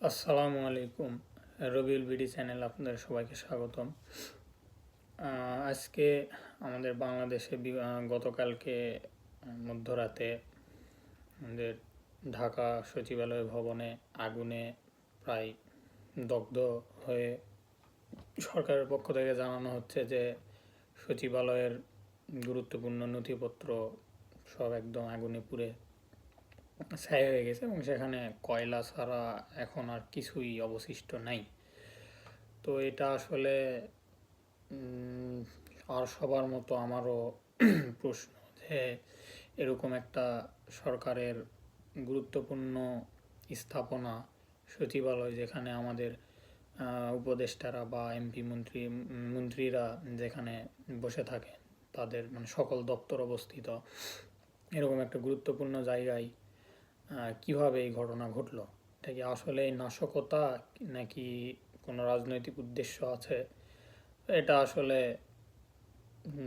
আসসালামু আলাইকুম, Rabiul BD channel আপনাদের সবাইকে স্বাগতম। আজকে আমাদের বাংলাদেশে গতকালকে মধ্যরাতে আমাদের ঢাকা সচিবালয় ভবনে আগুনে প্রায় দগ্ধ হয়ে সরকারের পক্ষ থেকে জানানো হচ্ছে যে সচিবালয়ের গুরুত্বপূর্ণ নথিপত্র সব একদম আগুনে পুড়ে ছাই হয়ে গেছে এবং সেখানে কয়লা ছাড়া এখন আর কিছুই অবশিষ্ট নাই। তো এটা আসলে আর সবার মতো আমারও প্রশ্ন যে এরকম একটা সরকারের গুরুত্বপূর্ণ স্থাপনা সচিবালয় যেখানে আমাদের উপদেষ্টারা বা এমপি মন্ত্রী, মন্ত্রীরা যেখানে বসে থাকে তাদের মানে সকল দপ্তর অবস্থিত, এরকম একটা গুরুত্বপূর্ণ জায়গায় কীভাবে এই ঘটনা ঘটলো? এটা কি আসলে নাশকতা নাকি কোনো রাজনৈতিক উদ্দেশ্য আছে? এটা আসলে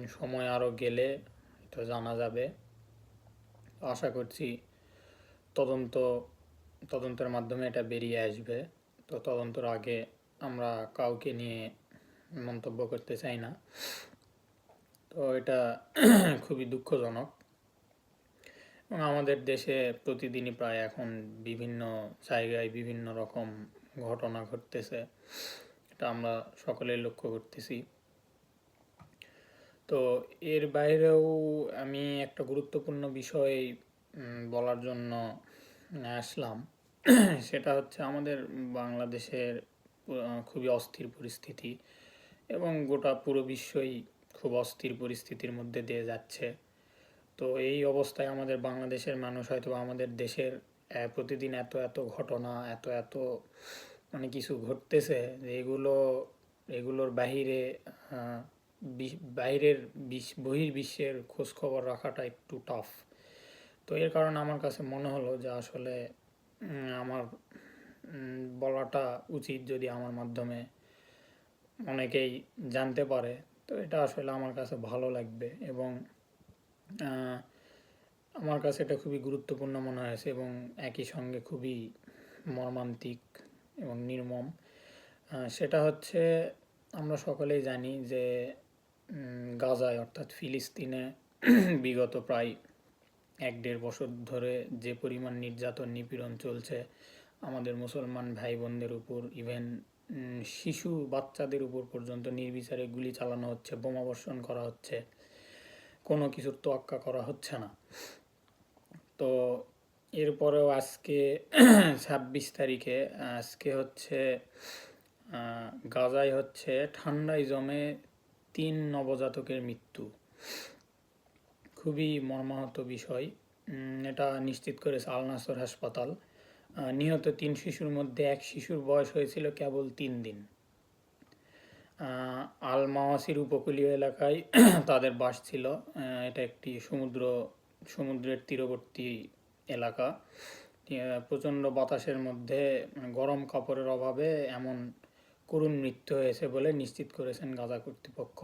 সময় আরও গেলে এটা জানা যাবে। আশা করছি তদন্ত, তদন্তের মাধ্যমে এটা বেরিয়ে আসবে। তো তদন্তর আগে আমরা কাউকে নিয়ে মন্তব্য করতে চাই না। তো এটা খুবই দুঃখজনক। আমাদের দেশে প্রতিদিনই প্রায় এখন বিভিন্ন জায়গায় বিভিন্ন রকম ঘটনা ঘটতেছে। এটা আমরা সকলেই লক্ষ্য করতেছি। তো এর বাইরেও আমি একটা গুরুত্বপূর্ণ বিষয় বলার জন্য আসলাম। সেটা হচ্ছে আমাদের বাংলাদেশের খুবই অস্থির পরিস্থিতি এবং গোটা পুরো বিশ্বই খুব অস্থির পরিস্থিতির মধ্যে দিয়ে যাচ্ছে। তো এই অবস্থায় আমাদের বাংলাদেশের মানুষ হয়তো আমাদের দেশের প্রতিদিন এত এত ঘটনা, এত এত মানে কিছু ঘটতেছে যে এগুলো, এগুলোর বাহিরে বাইরের বিশ- বহির্বিশ্বের খোঁজ খবর রাখাটা একটু টাফ তো এর কারণে আমার কাছে মনে হলো যে আসলে আমার বলাটা উচিত যদি আমার মাধ্যমে অনেকেই জানতে পারে। তো এটা আসলে আমার কাছে ভালো লাগবে এবং আমার কাছে এটা খুবই গুরুত্বপূর্ণ মনে হয়েছে এবং একই সঙ্গে খুবই মর্মান্তিক এবং নির্মম। সেটা হচ্ছে আমরা সকলেই জানি যে গাজায় অর্থাৎ ফিলিস্তিনে বিগত প্রায় এক দেড় বছর ধরে যে পরিমাণ নির্যাতন নিপীড়ন চলছে, আমাদের মুসলমান ভাই বোনদের উপর, ইভেন শিশু বাচ্চাদের উপর পর্যন্ত নির্বিচারে গুলি চালানো হচ্ছে, বোমাবর্ষণ করা হচ্ছে কোনো কিছুর তোয়াক্কা করা হচ্ছে না। তো এরপরেও আজকে ছাব্বিশ তারিখে আজকে হচ্ছে গাজায় হচ্ছে ঠান্ডায় জমে তিন নবজাতকের মৃত্যু। খুবই মর্মাহত বিষয়। এটা নিশ্চিত করেছে আল নাসর হাসপাতাল নিহত তিন শিশুর মধ্যে এক শিশুর বয়স হয়েছিল কেবল তিন দিন। আল মাওয়াসির উপকূলীয় এলাকায় তাদের বাস ছিল। এটা একটি সমুদ্র, সমুদ্রের তীরবর্তী এলাকা। প্রচণ্ড বাতাসের মধ্যে গরম কাপড়ের অভাবে এমন করুণ মৃত্যু হয়েছে বলে নিশ্চিত করেছেন গাজা কর্তৃপক্ষ।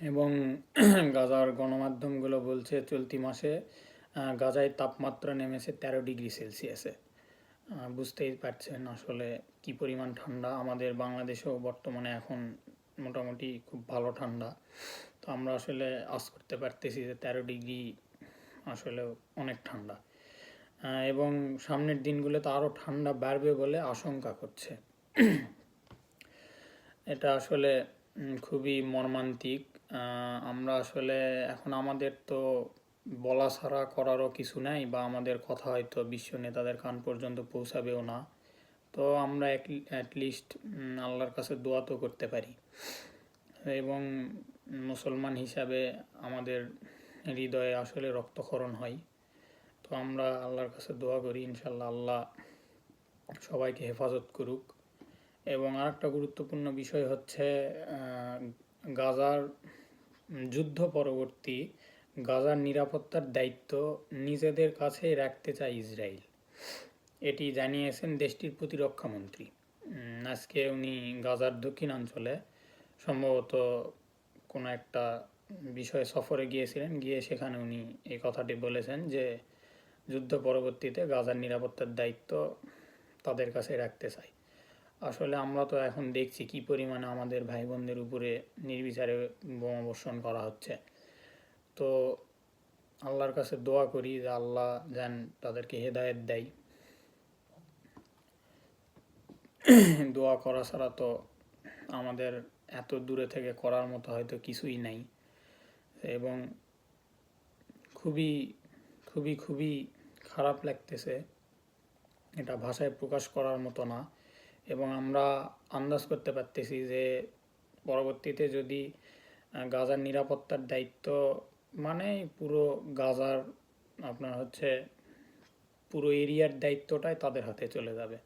এবং গাজার গণমাধ্যমগুলো বলছে, চলতি মাসে গাজায় তাপমাত্রা নেমেছে তেরো ডিগ্রি সেলসিয়াসে। বুঝতেই পারছেন আসলে কি পরিমাণ ঠান্ডা। আমাদের বাংলাদেশেও বর্তমানে এখন মোটামুটি খুব ভালো ঠান্ডা। তো আমরা আসলে আজ করতে পারতেছি যে তেরো ডিগ্রি আসলে অনেক ঠান্ডা। এবং সামনের দিনগুলোতে আরও ঠান্ডা বাড়বে বলে আশঙ্কা করছে। এটা আসলে খুবই মর্মান্তিক। আমরা আসলে এখন আমাদের তো বলা ছাড়া করারও কিছু নাই বা আমাদের কথা হয়তো বিশ্ব নেতাদের কান পর্যন্ত পৌঁছাবেও না। তো আমরা অ্যাটলিস্ট আল্লাহর কাছে দোয়া তো করতে পারি। এবং মুসলমান হিসাবে আমাদের হৃদয়ে আসলে রক্তক্ষরণ হয়। তো আমরা আল্লাহর কাছে দোয়া করি ইনশাল্লাহ আল্লাহ সবাইকে হেফাজত করুক। এবং আরেকটা গুরুত্বপূর্ণ বিষয় হচ্ছে গাজার যুদ্ধ পরবর্তী গাজার নিরাপত্তার দায়িত্ব নিজেদের কাছেই রাখতে চায় ইসরায়েল। এটি জানিয়েছেন দেশটির প্রতিরক্ষামন্ত্রী আজকে উনি গাজার দক্ষিণাঞ্চলে সম্ভবত কোনো একটা বিষয়ে সফরে গিয়েছিলেন। গিয়ে সেখানে উনি এই কথাটি বলেছেন যে, যুদ্ধ পরবর্তীতে গাজার নিরাপত্তার দায়িত্ব তাদের কাছে রাখতে চাই আসলে আমরা তো এখন দেখছি কি পরিমাণে আমাদের ভাই বোনদের উপরে নির্বিচারে বোমাবর্ষণ করা হচ্ছে। তো আল্লাহর কাছে দোয়া করি যে আল্লাহ যেন তাদেরকে হেদায়েত দেয়। দোয়া করা ছাড়া তো আমাদের এত দূরে থেকে করার মতো হয়তো কিছুই নাই। এবং খুবই খুবই খুবই খারাপ লাগতেছে। এটা ভাষায় প্রকাশ করার মতো না। এবং আমরা আন্দাজ করতে পারতেছি যে পরবর্তীতে যদি গাজার নিরাপত্তার দায়িত্ব মানে পুরো গাজার আপনার হচ্ছে পুরো এরিয়ার দায়িত্বটাই তাদের হাতে চলে যাবে।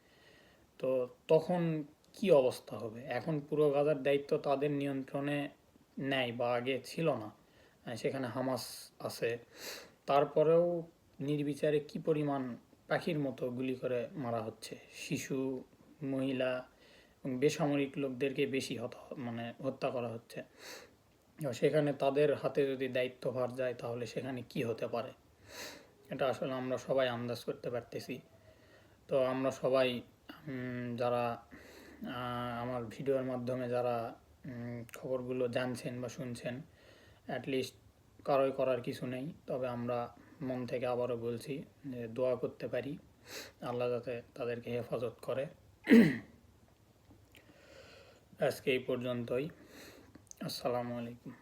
তো তখন কি অবস্থা হবে? এখন পুরো গাজার দায়িত্ব তাদের নিয়ন্ত্রণে নেয় বা আগে ছিল না। সেখানে হামাস আছে। তারপরেও নির্বিচারে কি পরিমাণ পাখির মতো গুলি করে মারা হচ্ছে? শিশু, মহিলা বেসামরিক লোকদেরকে বেশি হত মানে হত্যা করা হচ্ছে। সেখানে তাদের হাতে যদি দায়িত্বভার যায়, তাহলে সেখানে কি হতে পারে? এটা আসলে আমরা সবাই আন্দাজ করতে পারতেছি। তো আমরা সবাই যারা আমার ভিডিওর মাধ্যমে যারা খবরগুলো জানছেন বা শুনছেন অ্যাটলিস্ট কারোই করার কিছু নেই। তবে আমরা মন থেকে আবারও বলছি যে দোয়া করতে পারি, আল্লাহ যাতে তাদেরকে হেফাজত করে। আজকে এই পর্যন্তই। আসসালামু আলাইকুম।